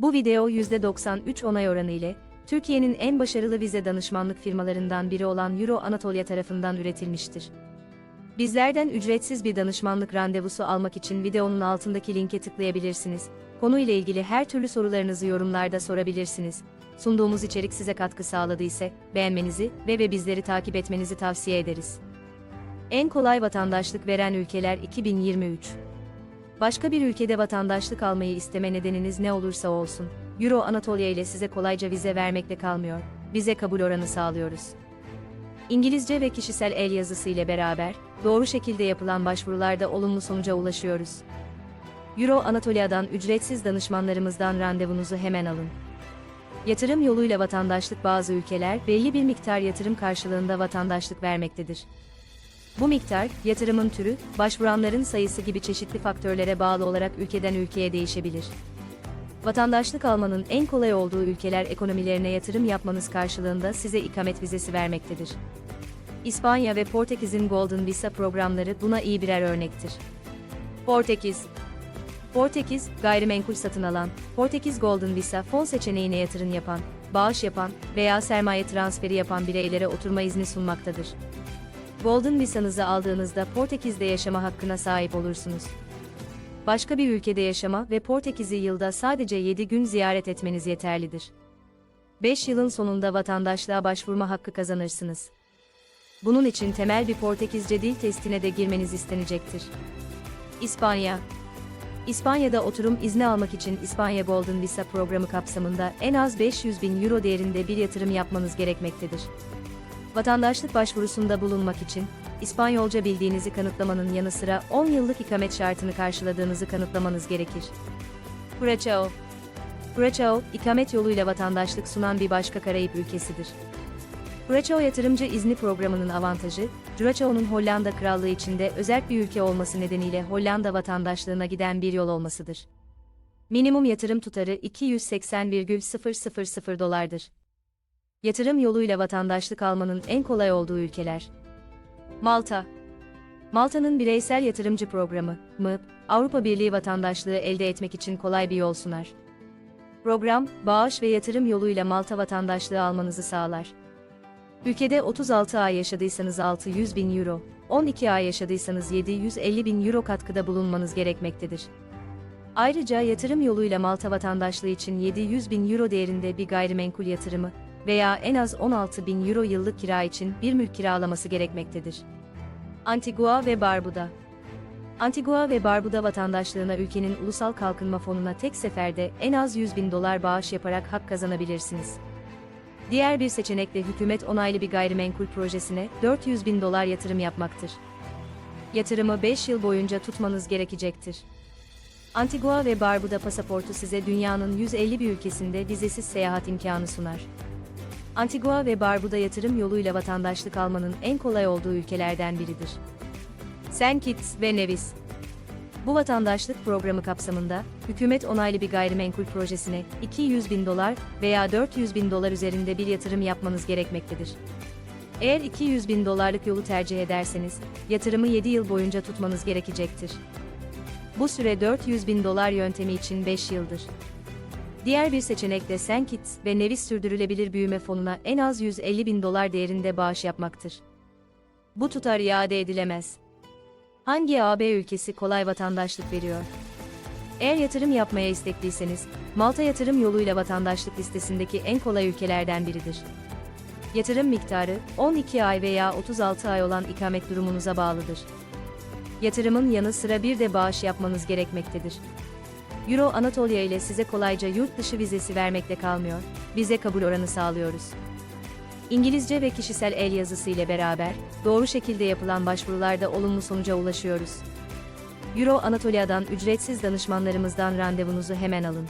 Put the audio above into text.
Bu video %93 onay oranı ile Türkiye'nin en başarılı vize danışmanlık firmalarından biri olan Euro Anatolia tarafından üretilmiştir. Bizlerden ücretsiz bir danışmanlık randevusu almak için videonun altındaki linke tıklayabilirsiniz. Konuyla ilgili her türlü sorularınızı yorumlarda sorabilirsiniz. Sunduğumuz içerik size katkı sağladıysa beğenmenizi ve ve bizleri takip etmenizi tavsiye ederiz. En kolay vatandaşlık veren ülkeler 2023 Başka bir ülkede vatandaşlık almayı isteme nedeniniz ne olursa olsun, Euro Anatolia ile size kolayca vize vermekle kalmıyor, vize kabul oranı sağlıyoruz. İngilizce ve kişisel el yazısı ile beraber, doğru şekilde yapılan başvurularda olumlu sonuca ulaşıyoruz. Euro Anatolia'dan ücretsiz danışmanlarımızdan randevunuzu hemen alın. Yatırım yoluyla vatandaşlık bazı ülkeler belli bir miktar yatırım karşılığında vatandaşlık vermektedir. Bu miktar, yatırımın türü, başvuranların sayısı gibi çeşitli faktörlere bağlı olarak ülkeden ülkeye değişebilir. Vatandaşlık almanın en kolay olduğu ülkeler ekonomilerine yatırım yapmanız karşılığında size ikamet vizesi vermektedir. İspanya ve Portekiz'in Golden Visa programları buna iyi birer örnektir. Portekiz Portekiz, gayrimenkul satın alan, Portekiz Golden Visa fon seçeneğine yatırım yapan, bağış yapan veya sermaye transferi yapan bireylere oturma izni sunmaktadır. Golden Visa'nızı aldığınızda Portekiz'de yaşama hakkına sahip olursunuz. Başka bir ülkede yaşama ve Portekiz'i yılda sadece 7 gün ziyaret etmeniz yeterlidir. 5 yılın sonunda vatandaşlığa başvurma hakkı kazanırsınız. Bunun için temel bir Portekizce dil testine de girmeniz istenecektir. İspanya İspanya'da oturum izni almak için İspanya Golden Visa programı kapsamında en az 500 bin euro değerinde bir yatırım yapmanız gerekmektedir. Vatandaşlık başvurusunda bulunmak için, İspanyolca bildiğinizi kanıtlamanın yanı sıra 10 yıllık ikamet şartını karşıladığınızı kanıtlamanız gerekir. Curaçao Curaçao, ikamet yoluyla vatandaşlık sunan bir başka Karayip ülkesidir. Curaçao Yatırımcı İzni Programı'nın avantajı, Curaçao'nun Hollanda Krallığı içinde özel bir ülke olması nedeniyle Hollanda vatandaşlığına giden bir yol olmasıdır. Minimum yatırım tutarı 280,000 dolardır. Yatırım yoluyla vatandaşlık almanın en kolay olduğu ülkeler. Malta Malta'nın bireysel yatırımcı programı, MIP, Avrupa Birliği vatandaşlığı elde etmek için kolay bir yol sunar. Program, bağış ve yatırım yoluyla Malta vatandaşlığı almanızı sağlar. Ülkede 36 ay yaşadıysanız 600 bin euro, 12 ay yaşadıysanız 750 bin euro katkıda bulunmanız gerekmektedir. Ayrıca yatırım yoluyla Malta vatandaşlığı için 700 bin euro değerinde bir gayrimenkul yatırımı veya en az 16 bin euro yıllık kira için bir mülk kiralaması gerekmektedir. Antigua ve Barbuda Antigua ve Barbuda vatandaşlığına ülkenin Ulusal Kalkınma Fonu'na tek seferde en az 100 bin dolar bağış yaparak hak kazanabilirsiniz. Diğer bir seçenek de hükümet onaylı bir gayrimenkul projesine 400 bin dolar yatırım yapmaktır. Yatırımı 5 yıl boyunca tutmanız gerekecektir. Antigua ve Barbuda pasaportu size dünyanın 150 bir ülkesinde vizesiz seyahat imkanı sunar. Antigua ve Barbuda yatırım yoluyla vatandaşlık almanın en kolay olduğu ülkelerden biridir. St. Kitts ve Nevis Bu vatandaşlık programı kapsamında, hükümet onaylı bir gayrimenkul projesine 200 bin dolar veya 400 bin dolar üzerinde bir yatırım yapmanız gerekmektedir. Eğer 200 bin dolarlık yolu tercih ederseniz, yatırımı 7 yıl boyunca tutmanız gerekecektir. Bu süre 400 bin dolar yöntemi için 5 yıldır. Diğer bir seçenek de St. Kitts ve Nevis Sürdürülebilir Büyüme Fonu'na en az 150 bin dolar değerinde bağış yapmaktır. Bu tutar iade edilemez. Hangi AB ülkesi kolay vatandaşlık veriyor? Eğer yatırım yapmaya istekliyseniz, Malta yatırım yoluyla vatandaşlık listesindeki en kolay ülkelerden biridir. Yatırım miktarı, 12 ay veya 36 ay olan ikamet durumunuza bağlıdır. Yatırımın yanı sıra bir de bağış yapmanız gerekmektedir. Euro Anatolia ile size kolayca yurt dışı vizesi vermekle kalmıyor, vize kabul oranı sağlıyoruz. İngilizce ve kişisel el yazısı ile beraber, doğru şekilde yapılan başvurularda olumlu sonuca ulaşıyoruz. Euro Anatolia'dan ücretsiz danışmanlarımızdan randevunuzu hemen alın.